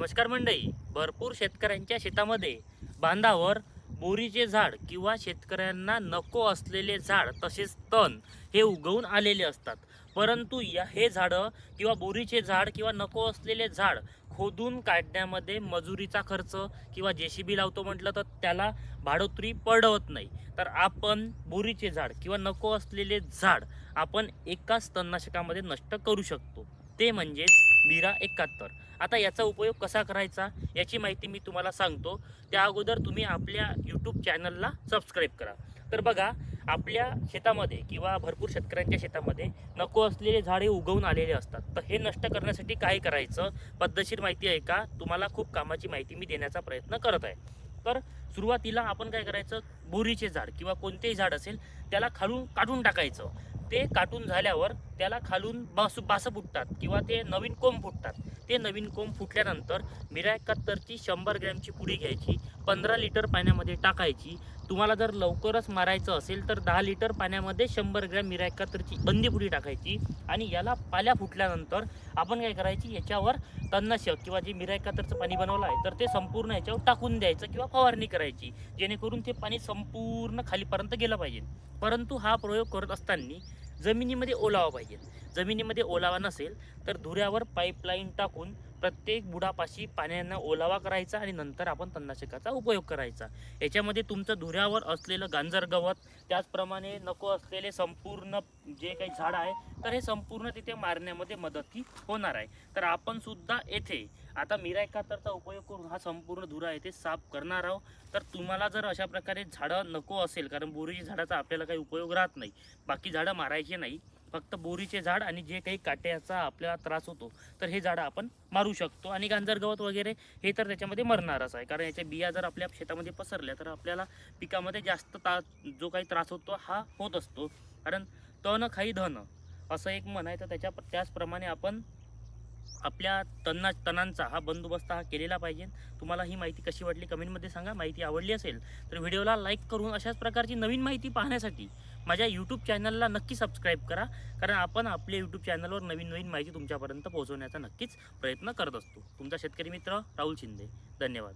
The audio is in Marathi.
नमस्कार मंडळी. भरपूर शेतकऱ्यांच्या शेतामध्ये बांधावर बोरीचे झाड किंवा शेतकऱ्यांना नको असलेले झाड तसेच तण हे उगवून आलेले असतात. परंतु या हे झाडं किंवा बोरीचे झाड किंवा नको असलेले झाड खोदून काढण्यामध्ये मजुरीचा खर्च किंवा जे सी बी लावतो म्हटलं तर त्याला भाडोत्री पडवत नाही. तर आपण बोरीचे झाड किंवा नको असलेले झाड आपण एकाच तणनाशकामध्ये नष्ट करू शकतो. ते म्हणजेच मीरा एकाहत्तर. आता याचा उपयोग कसा करायचा याची माहिती मी तुम्हाला सांगतो. त्या अगोदर तुम्ही आपल्या यूट्यूब चॅनलला सबस्क्राईब करा. तर बघा आपल्या शेतामध्ये किंवा भरपूर शेतकऱ्यांच्या शेतामध्ये नको असलेले झाडे उगवून आलेले असतात. तर हे नष्ट करण्यासाठी काय करायचं? पद्धतशीर माहिती आहे का? तुम्हाला खूप कामाची माहिती मी देण्याचा प्रयत्न करत आहे. तर सुरुवातीला आपण काय करायचं? बोरीचे झाड किंवा कोणतेही झाड असेल त्याला खालून काढून टाकायचं. ते काटून झाल्यावर त्याला खालून बास बासं फुटतात किंवा ते नवीन कोंब फुटतात. ते नवीन कोंब फुटल्यानंतर मिरा एकाहत्तरची शंभर ग्रॅमची पुडी घ्यायची पंधरा लिटर पाण्यामध्ये टाकायची. तुम्हाला जर लवकरच मारायचं असेल तर दहा लिटर पाण्यामध्ये शंभर ग्रॅम मिरा एकाहत्तरची बंदी पुडी टाकायची आणि याला पाल्या फुटल्यानंतर आपण काय करायची याच्यावर तणनाशक किंवा जे मिरा एकाहत्तरचं पाणी बनवलं आहे तर ते संपूर्ण याच्यावर टाकून द्यायचं किंवा फवारणी करायची जेणेकरून ते पाणी संपूर्ण खालीपर्यंत गेलं पाहिजे. परंतु हा प्रयोग करत असताना जमिनीमध्ये ओलावा पाहिजे. जमिनीमध्ये ओलावा नसेल तर धुऱ्यावर पाईपलाईन टाकून प्रत्येक बुडापाशी पाण्यानं ओलावा करायचा आणि नंतर आपण तणनाशकाचा उपयोग करायचा. याच्यामध्ये तुमचं धुऱ्यावर असलेलं गांजर गवत त्याचप्रमाणे नको असलेले संपूर्ण जे काही झाड आहे तर हे संपूर्ण तिथे मारण्यामध्ये मदती होणार आहे. तर आपण सुद्धा येथे आता मिरा एकाहत्तरचा उपयोग करून हा संपूर्ण धुरा येथे साफ करणार आहोत. तर तुम्हाला जर अशा प्रकारे झाडं नको असेल कारण बोरीच्या झाडाचा आपल्याला काही उपयोग राहत नाही बाकी झाडं मारायची नाही फक्त बोरीचे झाड आणि जे काही काट्याचा आपल्याला त्रास होतो तर हे झाडं आपण मारू शकतो. आणि गांजर गवत वगैरे हे तर त्याच्यामध्ये मरणारच आहे. कारण याच्या बिया जर आपल्या शेतामध्ये पसरल्या तर आपल्याला पिकामध्ये जास्त ता जो काही त्रास होतो हा होत असतो. कारण तण खाई धन असं एक म्हण आहे. तर त्याच्या त्याचप्रमाणे आपण आपल्या तन्ना तणांचा हा बंदोबस्त हा केलेला पाहिजे. तुम्हाला ही माहिती कशी वाटली कमेंटमध्ये सांगा. माहिती आवडली असेल तर व्हिडिओला लाईक करून अशाच प्रकारची नवीन माहिती पाहण्यासाठी माझ्या यूट्यूब चॅनलला नक्की सबस्क्राईब करा. कारण आपण आपल्या यूट्यूब चॅनलवर नवीन नवीन माहिती तुमच्यापर्यंत पोहोचवण्याचा नक्कीच प्रयत्न करत असतो. तुमचा शेतकरी मित्र राहुल शिंदे. धन्यवाद.